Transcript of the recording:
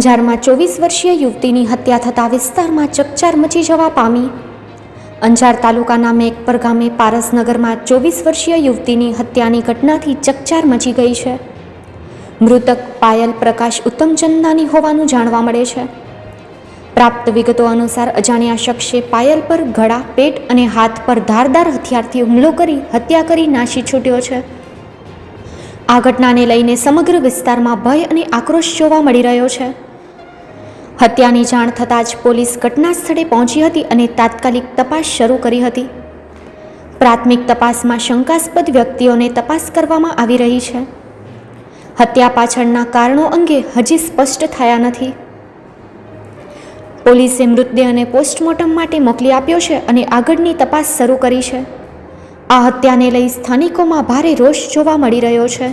અંજારમાં ચોવીસ વર્ષીય યુવતીની હત્યા થતાં વિસ્તારમાં ચકચાર મચી જવા પામી. અંજાર તાલુકાના મેઘપર ગામે પારસનગરમાં ચોવીસ વર્ષીય યુવતીની હત્યાની ઘટનાથી ચકચાર મચી ગઈ છે. મૃતક પાયલ પ્રકાશ ઉત્તમચંદાની હોવાનું જાણવા મળે છે. પ્રાપ્ત વિગતો અનુસાર અજાણ્યા શખ્સે પાયલ પર ગળા, પેટ અને હાથ પર ધારદાર હથિયારથી હુમલો કરી હત્યા કરી નાશી છૂટ્યો છે. આ ઘટનાને લઈને સમગ્ર વિસ્તારમાં ભય અને આક્રોશ જોવા મળી રહ્યો છે. હત્યાની જાણ થતાં જ પોલીસ ઘટના સ્થળે પહોંચી હતી અને તાત્કાલિક તપાસ શરૂ કરી હતી. પ્રાથમિક તપાસમાં શંકાસ્પદ વ્યક્તિઓને તપાસ કરવામાં આવી રહી છે. હત્યા પાછળના કારણો અંગે હજી સ્પષ્ટ થયા નથી. પોલીસે મૃતદેહને પોસ્ટમોર્ટમ માટે મોકલી આપ્યો છે અને આગળની તપાસ શરૂ કરી છે. આ હત્યાને લઈ સ્થાનિકોમાં ભારે રોષ જોવા મળી રહ્યો છે.